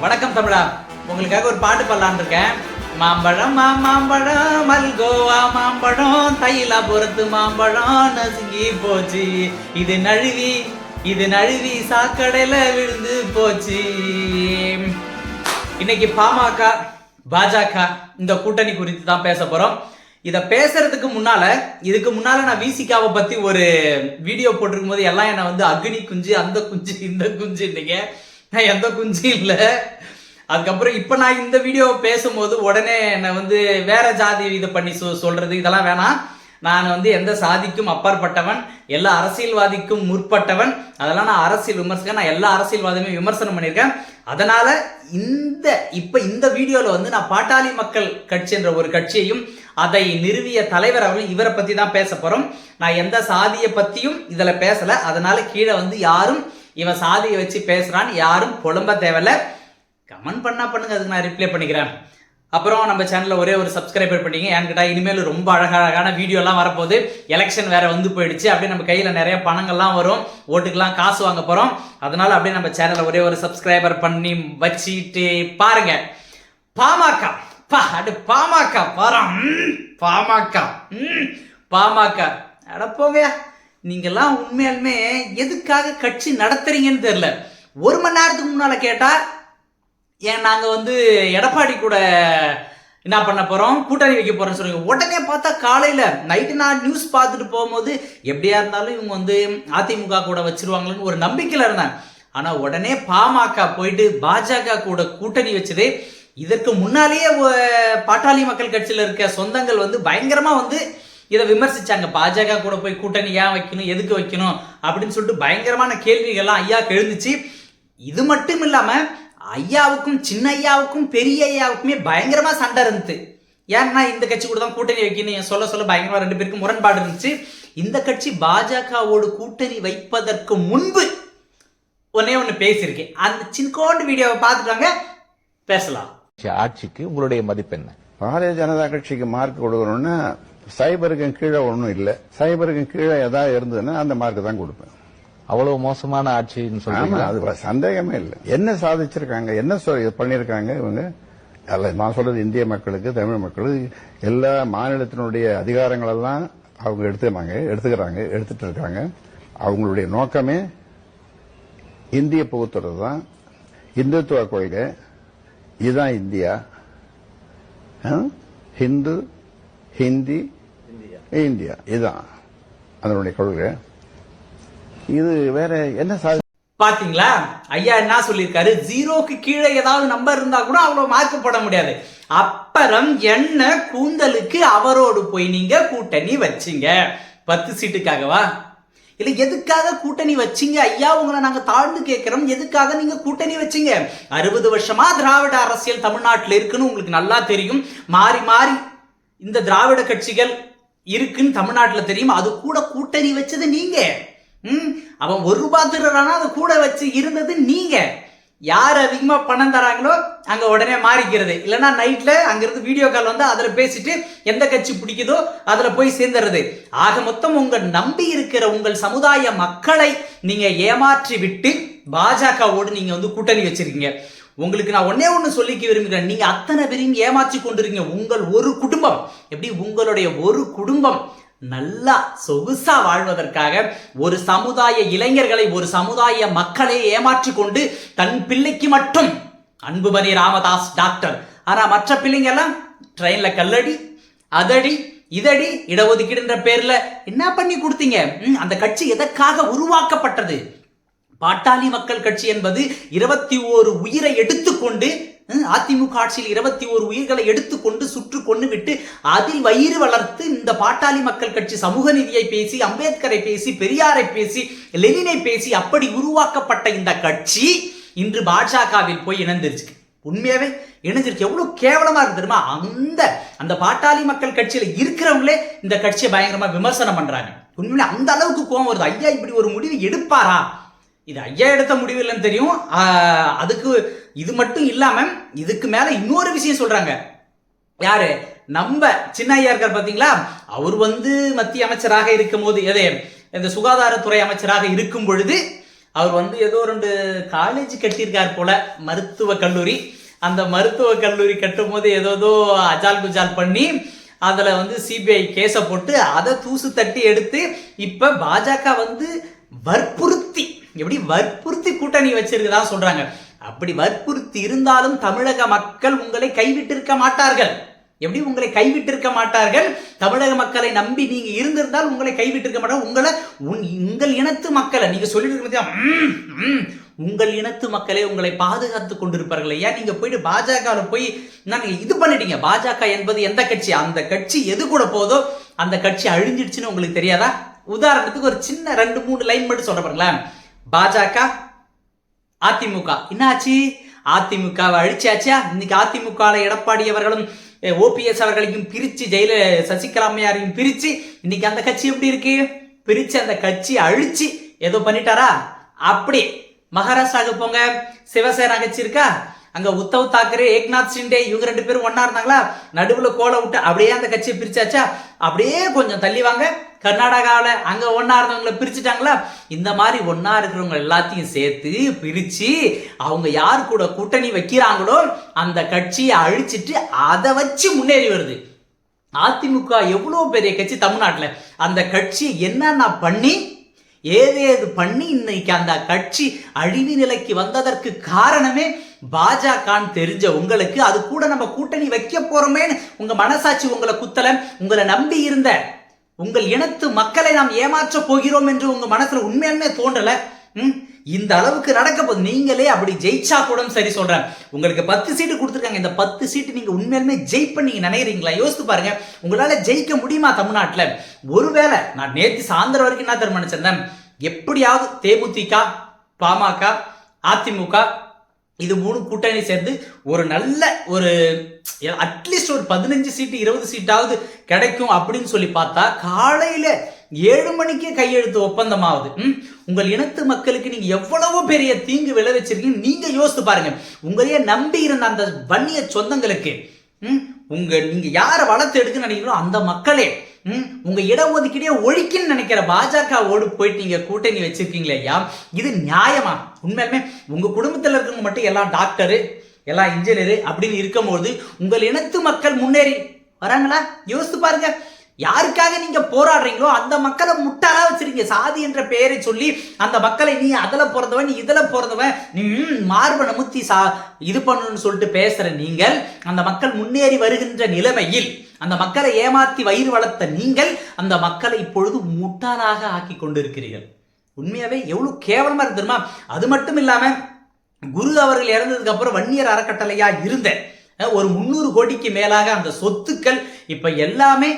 வணக்கம் தமிழா. உங்களுக்காக ஒரு பாட்டு பாடலான்னு இருக்கேன். மாம்பழம் மாமாம்பழம் மல்கோவா மாம்பழம் தைலாபுரத்து மாம்பழம் நசுங்கி போச்சு. இது நழுவி இது நழுவி சாக்கடையில விழுந்து போச்சு. இன்னைக்கு பாமக பாஜக இந்த கூட்டணி குறித்து தான் பேச போறோம். இதை பேசுறதுக்கு முன்னால இதுக்கு முன்னால நான் விசிகாவை பத்தி ஒரு வீடியோ போட்டிருக்கும் போது எல்லாம் என்ன வந்து அக்னி குஞ்சு அந்த குஞ்சு இந்த குஞ்சு நான் எந்த குஞ்சும் இல்லை. அதுக்கப்புறம் இப்போ நான் இந்த வீடியோ பேசும்போது உடனே என்னை வந்து வேற ஜாதி இதை பண்ணி சொ சொல்றது இதெல்லாம் வேணாம். நான் வந்து எந்த சாதிக்கும் அப்பாற்பட்டவன் எல்லா அரசியல்வாதிக்கும் முற்பட்டவன். அதெல்லாம் நான் அரசியல் விமர்சகன் நான் எல்லா அரசியல்வாதியுமே விமர்சனம் பண்ணியிருக்கேன். அதனால இந்த இப்போ இந்த வீடியோவில் வந்து நான் பாட்டாளி மக்கள் கட்சி என்ற ஒரு கட்சியையும் அதை நிறுவிய தலைவர் அவர்கள் இவரை பற்றி தான் பேச போகிறோம் நான் எந்த சாதியை பற்றியும் இதில் பேசலை. அதனால கீழே வந்து யாரும் இவன் சாதியை வச்சு பேசுகிறான்னு யாரும் புலம்ப தேவையில்ல. கமெண்ட் பண்ணால் பண்ணுங்க அதுக்கு நான் ரிப்ளை பண்ணிக்கிறேன். அப்புறம் நம்ம சேனலில் ஒரே ஒரு சப்ஸ்கிரைபர் பண்ணிங்க. என்கிட்ட இனிமேல் ரொம்ப அழகழகான வீடியோலாம் வரப்போகுது. எலெக்ஷன் வேற வந்து போயிடுச்சு. அப்படியே நம்ம கையில் நிறைய பணங்கள்லாம் வரும். ஓட்டுக்கெலாம் காசு வாங்க போகிறோம் அதனால அப்படியே நம்ம சேனலை ஒரே ஒரு சப்ஸ்கிரைபர் பண்ணி வச்சுட்டு பாருங்க. பாமக. பா அடு பாமக பாரம் பாமக. ம், பாமக. அட போங்கயா நீங்கெல்லாம் உண்மையாலுமே எதுக்காக கட்சி நடத்துறீங்கன்னு தெரில ஒரு மணி நேரத்துக்கு முன்னால் கேட்டால் ஏன் நாங்கள் வந்து எடப்பாடி கூட என்ன பண்ண போகிறோம் கூட்டணி வைக்க போகிறோம்னு சொல்லுங்க. உடனே பார்த்தா காலையில் நைட்டு நான் நியூஸ் பார்த்துட்டு போகும்போது எப்படியா இருந்தாலும் இவங்க வந்து அதிமுக கூட வச்சிருவாங்களேன்னு ஒரு நம்பிக்கையில் இருந்தேன். ஆனால் உடனே பாமக போயிட்டு பாஜக கூட கூட்டணி வச்சது இதற்கு முன்னாலேயே பாட்டாளி மக்கள் கட்சியில் இருக்க சொந்தங்கள் வந்து பயங்கரமாக வந்து இதை விமர்சிச்சாங்க. பாஜக கூட போய் கூட்டணி ஏன் வைக்கணும் எதுக்கு வைக்கணும் அப்படின்னு சொல்லிட்டு பயங்கரமான கேள்விகள்லாம் ஐயாக்கு எழுந்துச்சு. இது மட்டும் இல்லாம ஐயாவுக்கும் சின்ன ஐயாவுக்கும் பெரிய ஐயாவுக்குமே பயங்கரமா சண்டை இருந்துச்சு. ஏன்னா இந்த கட்சி கூட தான் கூட்டணி வைக்கணும். சொல்ல சொல்ல பயங்கரமா ரெண்டு பேருக்கும் முரண்பாடு இருந்துச்சு. இந்த கட்சி பாஜகவோடு கூட்டணி வைப்பதற்கு முன்பு ஒன்னே ஒன்று பேசியிருக்கேன். அந்த சின்கோண்டு வீடியோவை பார்த்துட்டாங்க பேசலாம். ஆட்சிக்கு உங்களுடைய மதிப்பு என்ன? பாரதிய ஜனதா கட்சிக்கு மார்க் கொடுக்கணும்னா சைபருக்கு கீழே ஒன்றும் இல்லை. சைபருக்கு கீழே ஏதாவது இருந்ததுன்னா அந்த மார்க் தான் கொடுப்பேன். அவ்வளவு மோசமான ஆட்சின்னு சொல்றீங்க அது சந்தேகமே இல்லை. என்ன சாதிச்சிருக்காங்க என்ன இது பண்ணிருக்காங்க இவங்க? அல்ல நான் சொல்றது இந்திய மக்களுக்கு தமிழ் மக்களுக்கு எல்லா மாநிலத்தினுடைய அதிகாரங்கள் எல்லாம் அவங்க எடுத்துக்கிறாங்க எடுத்துக்கிறாங்க எடுத்துட்டு இருக்காங்க. அவங்களுடைய நோக்கமே இந்திய புகுத்துறது தான். இந்துத்துவ கொள்கை இதுதான் இந்தியா? ஹிந்து ஹிந்தி இந்தியா. இதுதான். அதனுடைய கொள்கை. இது வேற என்ன சாதி பாத்தீங்களா? ஐயா என்ன சொல்லியிருக்காரு? ஜீரோக்கு கீழே ஏதாவது நம்பர் இருந்தா கூட அவ்வளவு மார்க் போட முடியாது. அப்புறம் என்ன கூந்தலுக்கு அவரோடு போய் நீங்க கூட்டணி வச்சீங்க? பத்து சீட்டுக்காகவா? இல்ல எதுக்காக கூட்டணி வச்சீங்க? ஐயா உங்களை நாங்க தாழ்ந்து கேட்கிறோம். எதுக்காக நீங்க கூட்டணி வச்சீங்க? அறுபது வருஷமா திராவிட அரசியல் தமிழ்நாட்டில் இருக்குன்னு உங்களுக்கு நல்லா தெரியும். மாறி மாறி இந்த திராவிட கட்சிகள் இருக்குன்னு தமிழ்நாட்டில் தெரியும்? அது கூட கூட்டணி வச்சது நீங்க. ம்? அவன் ஒரு ரூபா திருடுறானா அது கூட வச்சு இருந்தது நீங்க. யார் அதிகமாக பணம் தராங்களோ அங்கே உடனே மாறிக்கிறது. இல்லைன்னா நைட்ல அங்கிருந்து வீடியோ கால் வந்து அதில் பேசிட்டு எந்த கட்சி பிடிக்குதோ அதில் போய் சேர்ந்துடுறது ஆக மொத்தம் உங்கள் நம்பி இருக்கிற உங்கள் சமுதாய மக்களை நீங்கள் ஏமாற்றி விட்டு பாஜகவோடு நீங்கள் வந்து கூட்டணி வச்சிருக்கீங்க. உங்களுக்கு நான் ஒன்னே ஒன்று சொல்லிக்க விரும்புகிறேன். நீங்கள் அத்தனை பேரையும் ஏமாற்றி கொண்டிருக்கீங்க. உங்கள் ஒரு குடும்பம் எப்படி? உங்களுடைய ஒரு குடும்பம் நல்லா சொகுசா வாழ்வதற்காக ஒரு சமுதாய இளைஞர்களை ஒரு சமுதாய மக்களை ஏமாற்றி கொண்டு தன் பிள்ளைக்கு மட்டும் அன்புமணி ராமதாஸ் டாக்டர். ஆனா மற்ற பிள்ளைங்க எல்லாம் ட்ரெயின்ல கல்லடி அதடி இதடி இடஒதுக்கீடுன்ற பேர்ல என்ன பண்ணி கொடுத்தீங்க? அந்த கட்சி எதற்காக உருவாக்கப்பட்டது? பாட்டாளி மக்கள் கட்சி என்பது இருபத்தி ஓரு உயிரை எடுத்துக்கொண்டு அதிமுக ஆட்சியில் இருபத்தி ஓரு உயிர்களை எடுத்துக்கொண்டு சுற்று கொண்டு விட்டு அதில் வயிறு வளர்த்து இந்த பாட்டாளி மக்கள் கட்சி சமூக நிதியை பேசி அம்பேத்கரை பேசி பெரியாரை பேசி லெனினை பேசி அப்படி உருவாக்கப்பட்ட இந்த கட்சி இன்று பாஜகவில் போய் இணைந்திருச்சு உண்மையாவே இணைஞ்சிருக்கு. எவ்வளவு கேவலமா இருக்கு தெரியுமா? அந்த அந்த பாட்டாளி மக்கள் கட்சியில இருக்கிறவங்களே இந்த கட்சியை பயங்கரமா விமர்சனம் பண்றாங்க. உண்மையிலே அந்த அளவுக்கு கோவம் வருது. ஐயா இப்படி ஒரு முடிவு எடுப்பாரா? இது ஐயா எடுத்த முடிவு இல்லைன்னு தெரியும். அதுக்கு இது மட்டும் இல்லாமல் இதுக்கு மேலே இன்னொரு விஷயம் சொல்கிறாங்க யாரு? நம்ம சின்ன ஐயா இருக்கார் பார்த்தீங்களா அவர் வந்து மத்திய அமைச்சராக இருக்கும் போது எதே இந்த சுகாதாரத்துறை அமைச்சராக இருக்கும் பொழுது அவர் வந்து ஏதோ ரெண்டு காலேஜ் கட்டியிருக்கார் போல மருத்துவ கல்லூரி. அந்த மருத்துவ கல்லூரி கட்டும் போது ஏதோ அஜால் குஜால் பண்ணி அதில் வந்து சிபிஐ கேஸை போட்டு அதை தூசு தட்டி எடுத்து இப்போ பாஜக வந்து வற்புறுத்தி எப்படி வற்புறுத்தி கூட்டணி வச்சிருக்கதா சொல்றாங்க. அப்படி வற்புறுத்தி இருந்தாலும் தமிழக மக்கள் உங்களை கைவிட்டிருக்க மாட்டார்கள். எப்படி உங்களை கைவிட்டிருக்க மாட்டார்கள்? தமிழக மக்களை நம்பி நீங்க இருந்திருந்தால் உங்களை கைவிட்டிருக்க மாட்டாங்க உங்களை உங்கள் இனத்து மக்களை நீங்க சொல்லிட்டு உங்கள் இனத்து மக்களே உங்களை பாதுகாத்து கொண்டிருப்பார்கள் ஏன் நீங்க போயிட்டு பாஜகவில் போய் நாங்க இது பண்ணிட்டீங்க. பாஜக என்பது எந்த கட்சி? அந்த கட்சி எது கூட போதோ அந்த கட்சி அழிஞ்சிடுச்சுன்னு உங்களுக்கு தெரியாதா? உதாரணத்துக்கு ஒரு சின்ன ரெண்டு மூணு லைன் மட்டும் சொல்ல பாருங்களேன். பாஜக அதிமுக. என்னாச்சு? அதிமுகவை அழிச்சாச்சா? இன்னைக்கு அதிமுக எடப்பாடி அவர்களும் ஓபிஎஸ் அவர்களையும் பிரிச்சு ஜெயில சசிகலாமையாரையும் பிரித்து பிரிச்சு இன்னைக்கு அந்த கட்சி எப்படி இருக்கு? பிரிச்சு அந்த கட்சி அழிச்சு ஏதோ பண்ணிட்டாரா? அப்படி. மகாராஷ்டிராவுக்கு போங்க. சிவசேனா கட்சி இருக்கா? அங்க உத்தவ் தாக்கரே ஏக்நாத் சிண்டே இவங்க ரெண்டு பேரும் ஒன்னா இருந்தாங்களா? நடுவுல கோலை விட்டு அப்படியே அந்த கட்சியை பிரிச்சாச்சா? அப்படியே கொஞ்சம் தள்ளி வாங்க. கர்நாடகாவில் அங்கே ஒன்றா இருந்தவங்களை பிரிச்சுட்டாங்களா? இந்த மாதிரி ஒன்றா இருக்கிறவங்க எல்லாத்தையும் சேர்த்து பிரித்து அவங்க யார் கூட கூட்டணி வைக்கிறாங்களோ அந்த கட்சியை அழிச்சிட்டு அதை வச்சு முன்னேறி வருது. அதிமுக எவ்வளோ பெரிய கட்சி தமிழ்நாட்டில்? அந்த கட்சி என்னென்ன பண்ணி ஏது ஏது பண்ணி இன்னைக்கு அந்த கட்சி அழிவு நிலைக்கு வந்ததற்கு காரணமே பாஜகன்னு தெரிஞ்ச உங்களுக்கு அது கூட நம்ம கூட்டணி வைக்க போறோமேன்னு உங்க மனசாட்சி உங்களை குத்தலை உங்களை நம்பி இருந்த உங்கள் இனத்து மக்களை நாம் ஏமாற்ற போகிறோம் என்று உங்க மனசுல உண்மையாலுமே தோன்றல? ம்? இந்த அளவுக்கு நடக்க போது நீங்களே அப்படி ஜெயிச்சா கூட சரி சொல்றேன். உங்களுக்கு பத்து சீட்டு கொடுத்துருக்காங்க. இந்த பத்து சீட்டு நீங்க உண்மையாலுமே ஜெயிப்ப நீங்க நினைக்கிறீங்களா? யோசித்து பாருங்க. உங்களால ஜெயிக்க முடியுமா தமிழ்நாட்டுல? ஒருவேளை நான் நேத்து சாயந்தரம் வரைக்கும் என்ன தீர்மானிச்சிருந்தேன் எப்படியாவது தேமுதிக பாமக அதிமுக இது மூணு கூட்டணி சேர்ந்து ஒரு நல்ல ஒரு அட்லீஸ்ட் ஒரு பதினஞ்சு சீட்டு இருபது சீட்டாவது கிடைக்கும் அப்படின்னு சொல்லி பார்த்தா காலையில ஏழு மணிக்கே கையெழுத்து ஒப்பந்தமாகுது ம்? உங்கள் இனத்து மக்களுக்கு நீங்க எவ்வளவோ பெரிய தீங்கு விளைவிச்சிருக்கீங்க நீங்க யோசித்து பாருங்க உங்களையே நம்பி இருந்த அந்த வன்னிய சொந்தங்களுக்கு ம்? உங்க நீங்க யாரை வளர்த்து எடுக்குன்னு நினைக்கிறோம் அந்த மக்களே உங்க இடஒதுக்கீடே ஒழிக்குன்னு நினைக்கிற பாஜகவோடு போயிட்டு நீங்க கூட்டணி வச்சிருக்கீங்களே ஐயா இது நியாயமா? உண்மையுமே உங்க குடும்பத்துல இருக்கவங்க மட்டும் எல்லாம் டாக்டரு எல்லாம் இன்ஜினியரு அப்படின்னு இருக்கும்போது உங்கள் இனத்து மக்கள் முன்னேறி வராங்களா? யோசித்து பாருங்க. யாருக்காக நீங்க போராடுறீங்களோ அந்த மக்களை முட்டாளா வச்சிருக்கீங்க. சாதி என்ற பெயரை சொல்லி அந்த மக்களை நீ அதில் பிறந்தவன் நீ இதில் பிறந்தவன் நீ ம், முத்தி சா இது பண்ணணும்னு சொல்லிட்டு பேசுற நீங்கள் அந்த மக்கள் முன்னேறி வருகின்ற நிலைமையில் அந்த மக்களை ஏமாத்தி வயிறு வளர்த்த நீங்கள் அந்த மக்களை இப்பொழுது முட்டாளாக ஆக்கி கொண்டிருக்கிறீர்கள். உண்மையாவே எவ்வளவு கேவலமா இருக்கு தெரியுமா? அது மட்டும் இல்லாம குரு அவர்கள் இறந்ததுக்கு அப்புறம் வன்னியர் அறக்கட்டளையா இருந்த ஒரு முந்நூறு கோடிக்கு மேலாக அந்த சொத்துக்கள் இப்ப எல்லாமே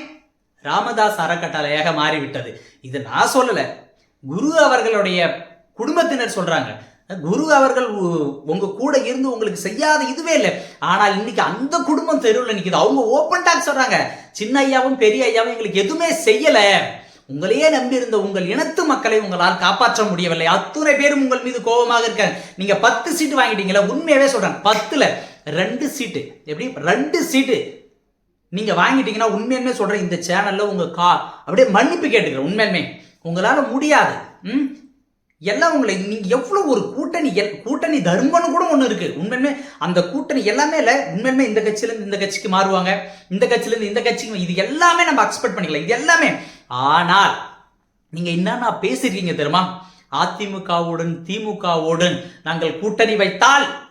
ராமதாஸ் அறக்கட்டளையாக மாறிவிட்டது. இது நான் சொல்லல. குரு அவர்களுடைய குடும்பத்தினர் சொல்றாங்க குரு அவர்கள் உ- உங்க கூட இருந்து உங்களுக்கு செய்யாத இதுவே இல்லை. ஆனால் இன்னைக்கு அந்த குடும்பம் தெருவில் நிற்கிது அவங்க ஓப்பன் டாக் சொல்றாங்க. சின்ன ஐயாவும் பெரிய ஐயாவும் எங்களுக்கு எதுவுமே செய்யல. உங்களையே நம்பியிருந்த உங்கள் இனத்து மக்களை உங்களால் காப்பாற்ற முடியவில்லை. அத்துணை பேரும் உங்கள் மீது கோபமாக இருக்க. நீங்க பத்து சீட்டு வாங்கிட்டீங்களா உண்மையாகவே சொல்றேன். பத்துல ரெண்டு சீட்டு எப்படி? ரெண்டு சீட்டு நீங்க வாங்கிட்டீங்கன்னா உண்மையுமே சொல்றேன் இந்த சேனல்ல உங்க கா அப்படியே மன்னிப்பு கேட்டுக்கிறேன் உண்மையுமே உங்களால முடியாது. ம்? எல்லாம் உங்களை நீங்க எவ்வளவு ஒரு கூட்டணி எல்- கூட்டணி தர்மம்னு கூட ஒண்ணு இருக்கு. உண்மையுமே அந்த கூட்டணி எல்லாமே இல்ல. உண்மையுமே இந்த கட்சியில இருந்து இந்த கட்சிக்கு மாறுவாங்க. இந்த கட்சியில இருந்து இந்த கட்சிக்கு இது எல்லாமே நம்ம எக்ஸ்பெக்ட் பண்ணிக்கலாம். இது எல்லாமே. ஆனால் நீங்க என்னன்னா பேசிருக்கீங்க தெரியுமா? அதிமுகவுடன் திமுகவுடன் நாங்கள் கூட்டணி வைத்தால்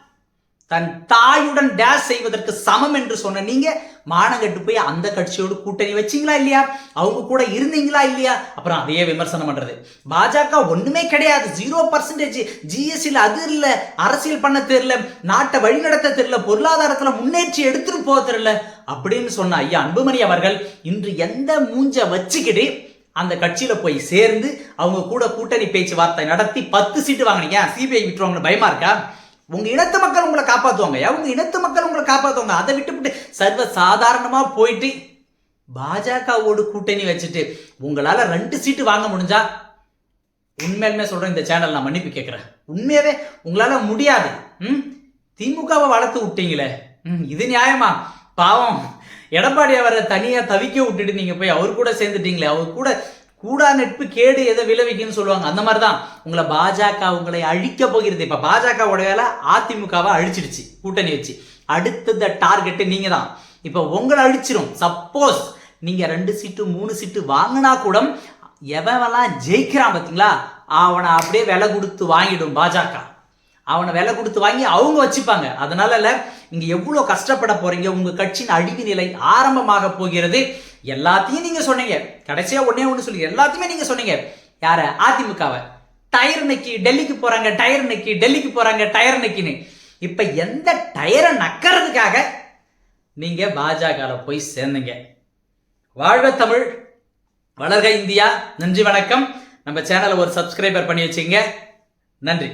தன் தாயுடன் டேஷ் செய்வதற்கு சமம் என்று சொன்ன நீங்க மானங்கட்டு போய் அந்த கட்சியோடு கூட்டணி வச்சீங்களா இல்லையா? அவங்க கூட இருந்தீங்களா இல்லையா? அப்புறம் அதையே விமர்சனம் பண்றது. பாஜக ஒண்ணுமே கிடையாது. ஜீரோ பர்சன்டேஜ் ஜிஎஸ்டியில் அது இல்ல. அரசியல் பண்ண தெரியல. நாட்டை வழிநடத்த தெரியல. பொருளாதாரத்துல முன்னேற்றி எடுத்துட்டு போக தெரியல. அப்படின்னு சொன்ன ஐயா அன்புமணி அவர்கள் இன்று எந்த மூஞ்ச வச்சுக்கிட்டு அந்த கட்சியில போய் சேர்ந்து அவங்க கூட கூட்டணி பேச்சுவார்த்தை நடத்தி பத்து சீட்டு வாங்கினீங்க. சிபிஐ விட்டுருவாங்கன்னு பயமா இருக்கா? உங்க இனத்து மக்கள் உங்களை காப்பாத்துவாங்க. உங்க இனத்து மக்கள் உங்களை காப்பாத்துவாங்க. அதை விட்டுவிட்டு சர்வ சாதாரணமா போயிட்டு பாஜகவோடு கூட்டணி வச்சுட்டு உங்களால ரெண்டு சீட்டு வாங்க முடிஞ்சா உண்மையிலுமே சொல்றேன் இந்த சேனல் நான் மன்னிப்பு கேட்கிறேன். உண்மையாவே உங்களால முடியாது. ம்? திமுகவை வளர்த்து விட்டீங்களே. ம் இது நியாயமா? பாவம். எடப்பாடி அவரை தனியா தவிக்க விட்டுட்டு நீங்க போய் அவர் கூட சேர்ந்துட்டீங்களே. அவர் கூட கூடா நட்பு கேடு எதை விளைவிக்குன்னு சொல்லுவாங்க. அந்த மாதிரி தான் உங்களை பாஜக உங்களை அழிக்க போகிறது. இப்போ பாஜகவோட வேலை அதிமுகவை அழிச்சிடுச்சு கூட்டணி வச்சு. அடுத்தத டார்கெட்டு நீங்கள் தான் இப்போ உங்களை அழிச்சிரும். சப்போஸ் நீங்கள் ரெண்டு சீட்டு மூணு சீட்டு வாங்கினா கூட எவன்லாம் ஜெயிக்கிறான் பார்த்தீங்களா அவனை அப்படியே விலை கொடுத்து வாங்கிடும் பாஜக. அவனை விலை கொடுத்து வாங்கி அவங்க வச்சுப்பாங்க. அதனால இல்லை நீங்கள் எவ்வளோ கஷ்டப்பட போகிறீங்க உங்கள் கட்சியின் அழிவு நிலை ஆரம்பமாக போகிறது. எல்லாத்தையும் நீங்க சொன்னீங்க. கடைசியா ஒன்னே ஒண்ணு சொல்லி எல்லாத்தையுமே நீங்க சொன்னீங்க. யார? அதிமுகவை. டயர் நக்கி டெல்லிக்கு போறாங்க டயர் நக்கி டெல்லிக்கு போறாங்க டயர் நக்கின்னு. இப்ப எந்த டயரை நக்கறதுக்காக நீங்க பாஜக போய் சேர்ந்தீங்க? வாழ்க தமிழ் வளர்க இந்தியா. நன்றி வணக்கம். நம்ம சேனலை ஒரு சப்ஸ்கிரைபர் பண்ணி வச்சுங்க நன்றி.